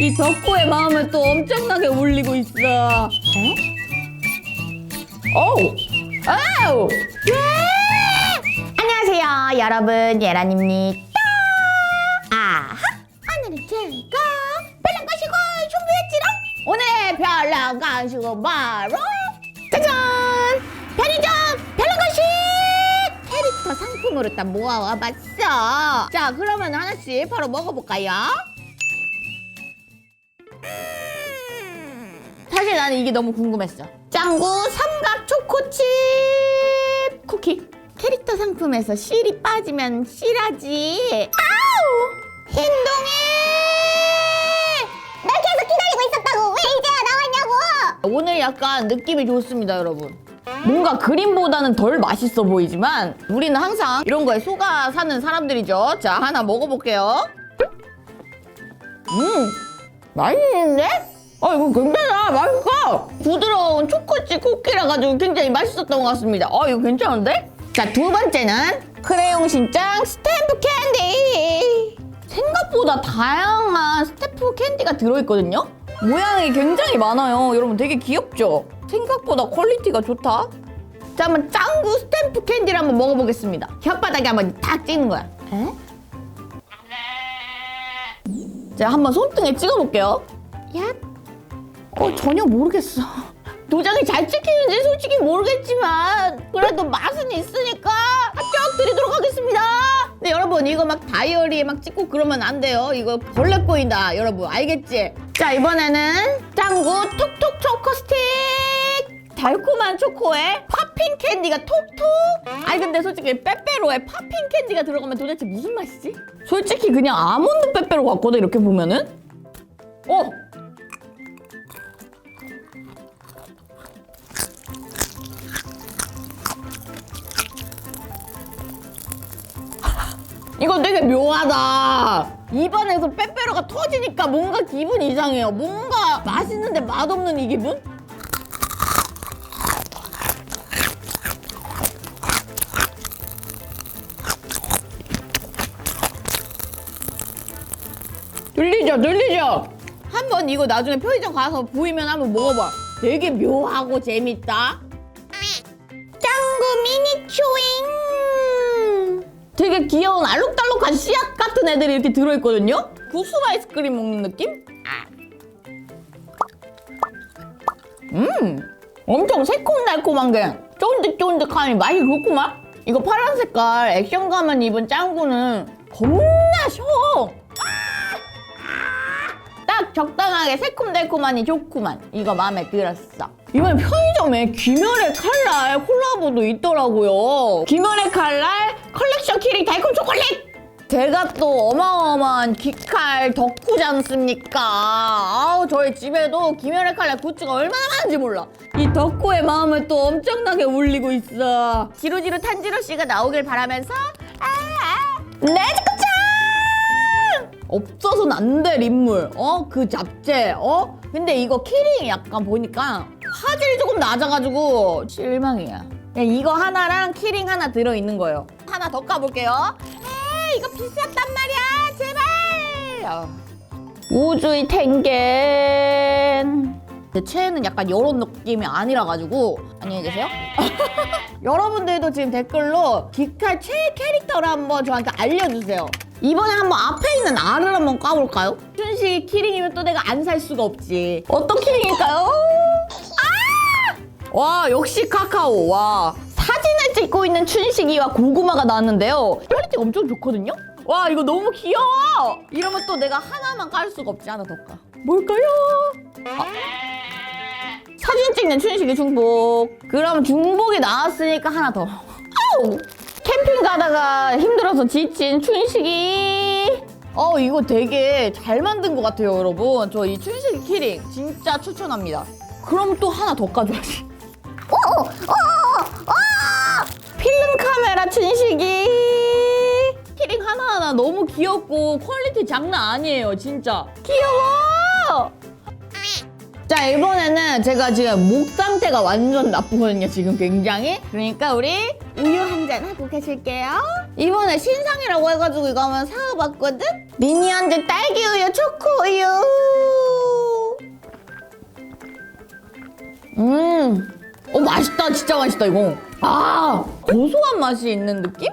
이 덕후의 마음을 또 엄청나게 울리고 있어. 에? 어우! 아우! 안녕하세요 여러분 예란입니다 아하 오늘은 제가 별난 가시고 준비했지롱 오늘의 별난 가시고 바로 짜잔 편의점 별난 가시 캐릭터 상품으로 딱 모아와봤어 자 그러면 하나씩 바로 먹어볼까요? 사실 나는 이게 너무 궁금했어. 짱구 삼각 초코칩 쿠키. 캐릭터 상품에서 실이 빠지면 실하지. 아우! 흰동이! 날 계속 기다리고 있었다고! 왜 이제야 나왔냐고! 오늘 약간 느낌이 좋습니다, 여러분. 뭔가 그림보다는 덜 맛있어 보이지만 우리는 항상 이런 거에 속아 사는 사람들이죠. 자, 하나 먹어볼게요. 음! 맛있는데? 아 이거 괜찮아 맛있어 부드러운 초코칩 쿠키라 가지고 굉장히 맛있었던 것 같습니다 아 이거 괜찮은데? 자 두 번째는 크레용 신짱 스탬프 캔디 생각보다 다양한 스탬프 캔디가 들어있거든요 모양이 굉장히 많아요 여러분 되게 귀엽죠? 생각보다 퀄리티가 좋다 자 한번 짱구 스탬프 캔디를 한번 먹어보겠습니다 혓바닥에 한번 딱 찍는 거야 에? 자 한번 손등에 찍어볼게요 얍 어, 전혀 모르겠어. 도장이 잘 찍히는지 솔직히 모르겠지만 그래도 맛은 있으니까 합격 드리도록 하겠습니다. 근데 여러분 이거 막 다이어리에 막 찍고 그러면 안 돼요. 이거 벌레 꼬인다. 여러분 알겠지? 자 이번에는 짱구 톡톡 초코 스틱. 달콤한 초코에 팝핑 캔디가 톡톡. 아니 근데 솔직히 빼빼로에 팝핑 캔디가 들어가면 도대체 무슨 맛이지? 솔직히 그냥 아몬드 빼빼로 같거든 이렇게 보면은. 어 이거 되게 묘하다. 입안에서 빼빼로가 터지니까 뭔가 기분 이상해요. 뭔가 맛있는데 맛없는 이 기분? 들리죠? 들리죠? 한번 이거 나중에 편의점 가서 보이면 한번 먹어봐. 되게 묘하고 재밌다. 짱구 미니 초잉 되게 귀여운 알록달록한 씨앗 같은 애들이 이렇게 들어있거든요 구수 아이스크림 먹는 느낌? 음 엄청 새콤달콤한 게 쫀득쫀득하니 맛이 그렇구만 이거 파란 색깔 액션 가면 입은 짱구는 겁나 셔딱 적당하게 새콤달콤하니 좋구만. 이거 마음에 들었어. 이번에 편의점에 귀멸의 칼날 콜라보도 있더라고요. 귀멸의 칼날 컬렉션 키링 달콤 초콜릿! 제가 또 어마어마한 귀칼 덕후지 않습니까? 아우 저희 집에도 귀멸의 칼날 굿즈가 얼마나 많은지 몰라. 이 덕후의 마음을 또 엄청나게 울리고 있어. 지루지루 탄지로 씨가 나오길 바라면서 아, 아, 레지코짱! 없어서는 안 돼 립물 어? 그 잡채 어? 근데 이거 키링 약간 보니까 화질이 조금 낮아가지고 실망이야. 그냥 이거 하나랑 키링 하나 들어있는 거예요. 하나 더 까볼게요. 에이 이거 비쌌단 말이야. 제발! 아. 우주의 탱겐 제 최애는 약간 이런 느낌이 아니라 가지고. 안녕히 계세요. 여러분들도 지금 댓글로 기칼 최애 캐릭터를 한번 저한테 알려주세요. 이번에 한번 앞에 있는 알을 한번 까볼까요? 춘식 키링이면 또 내가 안 살 수가 없지. 어떤 키링일까요? 아! 와 역시 카카오 와 사진을 찍고 있는 춘식이와 고구마가 나왔는데요. 퀄리티가 엄청 좋거든요. 와 이거 너무 귀여워. 이러면 또 내가 하나만 깔 수가 없지 하나 더 까. 뭘까요? 사진 찍는 춘식이 중복. 그럼 중복이 나왔으니까 하나 더. 아우! 캠핑 가다가 힘들어서 지친 춘식이. 어, 이거 되게 잘 만든 것 같아요, 여러분. 저 이 춘식이 키링 진짜 추천합니다. 그럼 또 하나 더 까줘야지. 오! 오! 오! 필름 카메라 춘식이. 키링 하나하나 너무 귀엽고 퀄리티 장난 아니에요, 진짜. 귀여워! 자 이번에는 제가 지금 목 상태가 완전 나쁘거든요 지금 굉장히. 그러니까 우리 우유 한 잔 하고 계실게요. 이번에 신상이라고 해가지고 이거 한번 사와봤거든? 미니언들 딸기 우유 초코 우유. 음, 어 맛있다 진짜 맛있다 이거. 아 고소한 맛이 있는 느낌?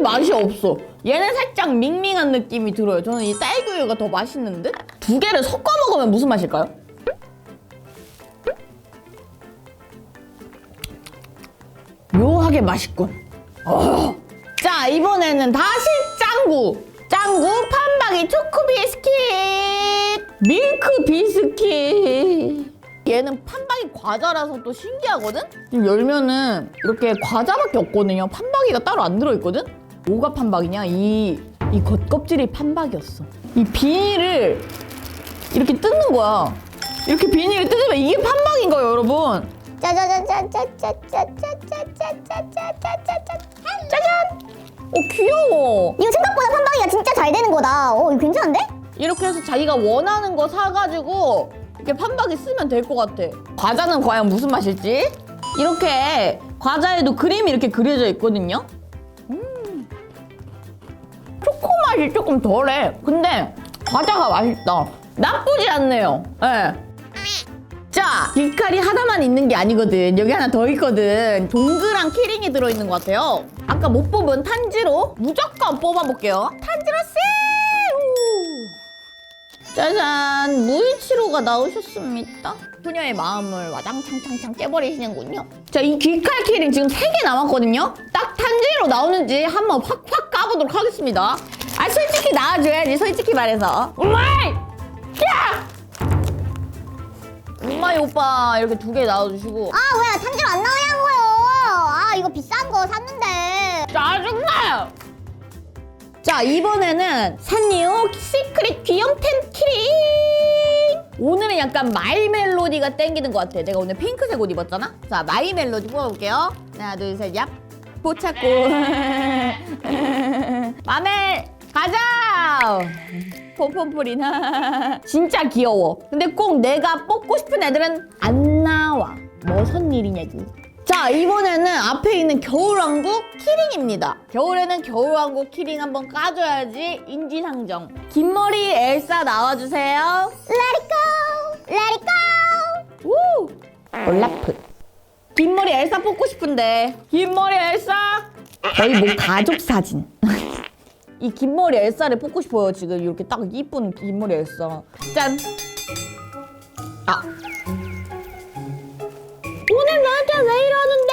맛이 없어 얘는 살짝 밍밍한 느낌이 들어요 저는 이 딸기우유가 더 맛있는 듯? 두 개를 섞어 먹으면 무슨 맛일까요? 묘하게 맛있군 어. 자 이번에는 다시 짱구 짱구 판박이 초코 비스킷 밀크 비스킷 얘는 판박이 과자라서 또 신기하거든? 지금 열면은 이렇게 과자밖에 없거든요 판박이가 따로 안 들어있거든? 뭐가 판박이냐 이, 이 겉껍질이 판박이었어 이 비닐을 이렇게 뜯는 거야 이렇게 비닐을 뜯으면 이게 판박인 거예요 여러분 짜자자자자자자자자자자자자자자 짜잔 어 귀여워 이거 생각보다 판박이가 진짜 잘 되는 거다. 어, 이거 괜찮은데? 이렇게 해서 자기가 원하는 거 사가지고 이렇게 판박이 쓰면 될 것 같아. 과자는 과연 무슨 맛일지? 이렇게 과자에도 그림이 이렇게 그려져 있거든요. 맛이 조금 덜해. 근데 과자가 맛있다. 나쁘지 않네요. 예. 자, 길칼이 하나만 있는 게 아니거든. 여기 하나 더 있거든. 동그란 키링이 들어있는 것 같아요. 아까 못 뽑은 탄지로 무조건 뽑아볼게요. 탄지로 쎄! 짜잔, 무이치로가 나오셨습니다. 소녀의 마음을 와장창창창 깨버리시는군요. 자, 이 귀칼 키링 지금 3개 남았거든요. 딱 탄지로 나오는지 한번 확확 까보도록 하겠습니다. 아, 솔직히 나와줘야지, 솔직히 말해서. 우마이! 야! 우마이 오빠 이렇게 두 개 나와주시고. 아, 왜 탄지로 안 나오냐고요. 아, 이거 비싼 거 샀는데. 짜증나요! 자, 이번에는 산리오 시크릿 귀염템 키링! 오늘은 약간 마이 멜로디가 땡기는 것 같아. 내가 오늘 핑크색 옷 입었잖아? 자, 마이 멜로디 뽑아볼게요. 하나, 둘, 셋, 얍. 포착고. 마멜, 가자! 폼폼풀이나. 진짜 귀여워. 근데 꼭 내가 뽑고 싶은 애들은 안 나와. 뭐 선 일이냐고. 자 이번에는 앞에 있는 겨울왕국 키링입니다. 겨울에는 겨울왕국 키링 한번 까줘야지 인지상정. 긴 머리 엘사 나와주세요. Let it go. 우! 올라프. 긴 머리 엘사 뽑고 싶은데. 긴 머리 엘사! 거의 뭐 가족 사진. 이 긴 머리 엘사를 뽑고 싶어요 지금. 이렇게 딱 이쁜 긴 머리 엘사. 짠! 아. 왜 이러는데?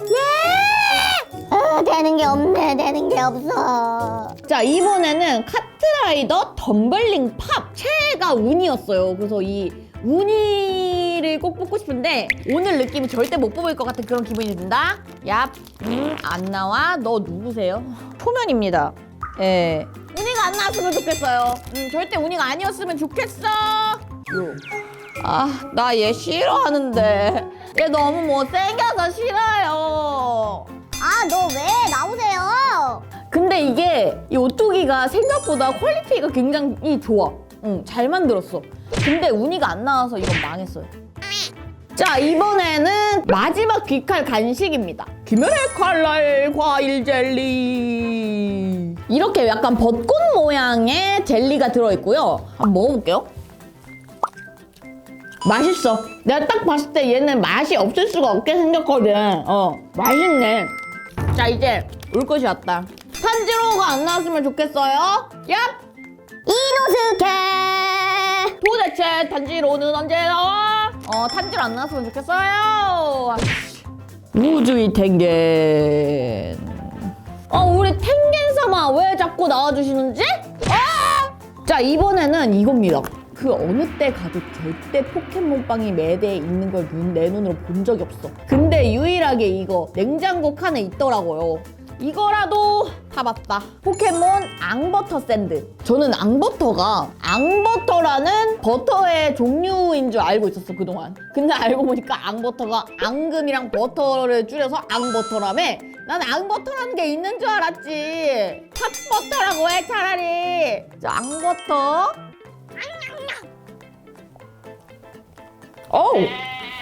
왜? 아, 되는 게 없네, 되는 게 없어. 자 이번에는 카트라이더 덤블링 팝 최애가 운이었어요 그래서 이 운이를 꼭 뽑고 싶은데 오늘 느낌이 절대 못 뽑을 것 같은 그런 기분이 든다 얍, 음, 안 나와 너 누구세요? 초면입니다 예 운이가 안 나왔으면 좋겠어요 음, 절대 운이가 아니었으면 좋겠어 아 나 얘 싫어하는데 얘 너무 못생겨서 싫어요 아, 너 왜 나오세요? 근데 이게 이 오뚜기가 생각보다 퀄리티가 굉장히 좋아. 응, 잘 만들었어. 근데 운이가 안 나와서 이건 망했어요. 자, 이번에는 마지막 귀칼 간식입니다. 김연의 칼날 과일 젤리. 이렇게 약간 벚꽃 모양의 젤리가 들어있고요. 한번 먹어볼게요. 맛있어. 내가 딱 봤을 때 얘는 맛이 없을 수가 없게 생겼거든. 어, 맛있네. 자, 이제 올 것이 왔다. 탄지로가 안 나왔으면 좋겠어요. 얍! 이노스케. 도대체 탄지로는 언제 나와? 어, 탄지로 안 나왔으면 좋겠어요. 우주의 탱겐. 어, 우리 탱겐様왜 자꾸 나와주시는지? 아! 자, 이번에는 이겁니다. 그 어느 때 가도 절대 포켓몬빵이 매대에 있는 걸 내 눈으로 본 적이 없어. 근데 유일하게 이거 냉장고 칸에 있더라고요. 이거라도 타봤다. 포켓몬 앙버터 샌드. 저는 앙버터가 앙버터라는 버터의 종류인 줄 알고 있었어 그동안. 근데 알고 보니까 앙버터가 앙금이랑 버터를 줄여서 앙버터라며. 난 앙버터라는 게 있는 줄 알았지. 팥버터라고 해 차라리. 자 앙버터. 어우.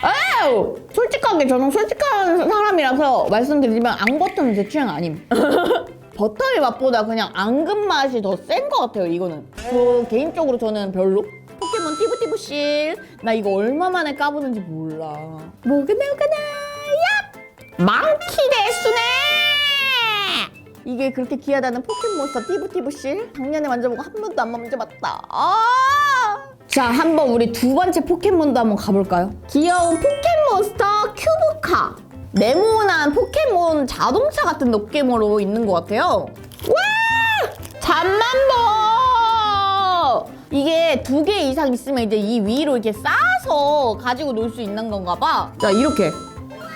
아우! 솔직하게 저는 솔직한 사람이라서 말씀드리면 앙버터는 제 취향 아님. 버터의 맛보다 그냥 앙금 맛이 더 센 것 같아요 이거는 저 개인적으로 저는 별로 포켓몬 띠부띠부실 나 이거 얼마 만에 까보는지 몰라 뭐가 나오가나 야 망키 데스네 이게 그렇게 귀하다는 포켓몬스터 띠부띠부실 작년에 만져보고 한 번도 안 만져봤다 아! 자 한번 우리 두 번째 포켓몬도 한번 가볼까요? 귀여운 포켓몬스터 큐브카 네모난 포켓몬 자동차 같은 느낌으로 있는 것 같아요 와! 잠만보! 이게 두 개 이상 있으면 이제 이 위로 이렇게 쌓아서 가지고 놀 수 있는 건가 봐. 자, 이렇게.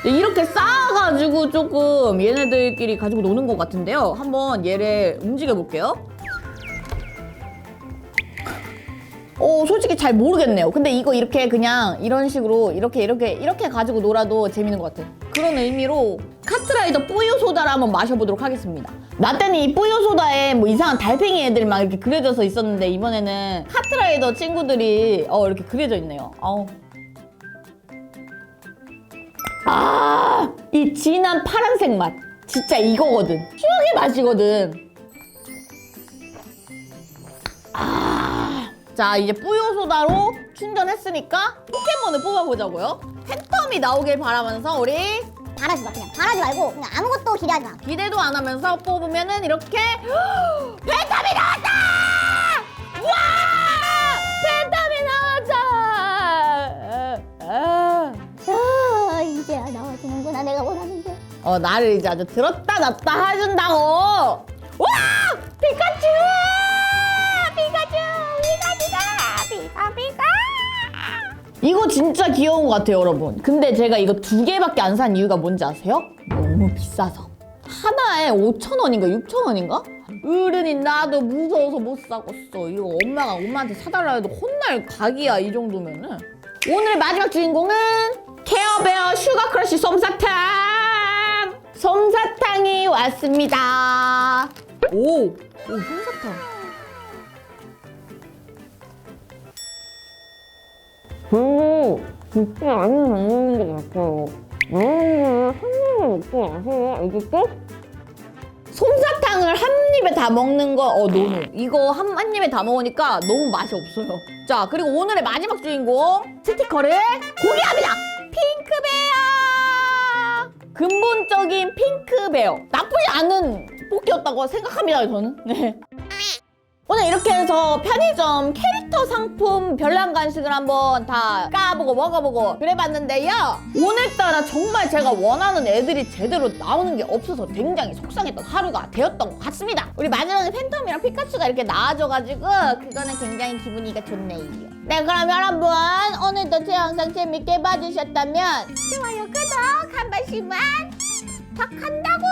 이렇게 쌓아가지고 조금 얘네들끼리 가지고 노는 것 같은데요. 한번 얘를 움직여 볼게요. 어, 솔직히 잘 모르겠네요. 근데 이거 이렇게 그냥 이런 식으로 이렇게 이렇게 이렇게 가지고 놀아도 재밌는 것 같아요. 그런 의미로 카트라이더 뿌요 소다를 한번 마셔보도록 하겠습니다. 나 때는 이 뿌요 소다에 뭐 이상한 달팽이 애들 막 이렇게 그려져서 있었는데 이번에는 카트라이더 친구들이 어 이렇게 그려져 있네요. 아우. 아, 이 진한 파란색 맛. 진짜 이거거든. 추억의 맛이거든. 아. 자, 이제 뿌요소다로 충전했으니까 포켓몬을 뽑아보자고요. 팬텀이 나오길 바라면서 우리 바라지 마 그냥 바라지 말고 그냥 아무것도 기대하지 마 기대도 안 하면서 뽑으면은 이렇게 팬텀이 나왔다! 와! 팬텀이 나왔다! 아. 아 이제야 나와주는구나 내가 원하는 게어 나를 이제 아주 들었다 놨다 해준다고 와 피카츄 이거 진짜 귀여운 것 같아요 여러분. 근데 제가 이거 두 개밖에 안 산 이유가 뭔지 아세요? 너무 비싸서. 하나에 5,000원인가 6,000원인가? 어른이 나도 무서워서 못 사겠어. 이거 엄마가 엄마한테 사달라 해도 혼날 각이야 이 정도면은. 오늘의 마지막 주인공은 케어베어 슈가크러쉬 솜사탕! 솜사탕이 왔습니다. 오, 오 솜사탕 별로 깊지 않은 먹는 것 같아요. 한 입에 먹지 마세요. 알겠죠? 솜사탕을 한 입에 다 먹는 거, 어, 노노. 이거 한, 한 입에 다 먹으니까 너무 맛이 없어요. 자, 그리고 오늘의 마지막 주인공, 스티커를 공개합니다! 핑크베어! 근본적인 핑크베어. 나쁘지 않은 뽑기였다고 생각합니다, 저는. 네. 오늘 이렇게 해서 편의점 캐릭터 상품 별난 간식을 한번 다 까보고 먹어보고 그래봤는데요. 오늘따라 정말 제가 원하는 애들이 제대로 나오는 게 없어서 굉장히 속상했던 하루가 되었던 것 같습니다. 우리 마지막에 팬텀이랑 피카츄가 이렇게 나와줘가지고 그거는 굉장히 기분이가 좋네요. 네 그럼 여러분 오늘도 제 영상 재밌게 봐주셨다면 좋아요 구독 한 번씩만 부탁한다고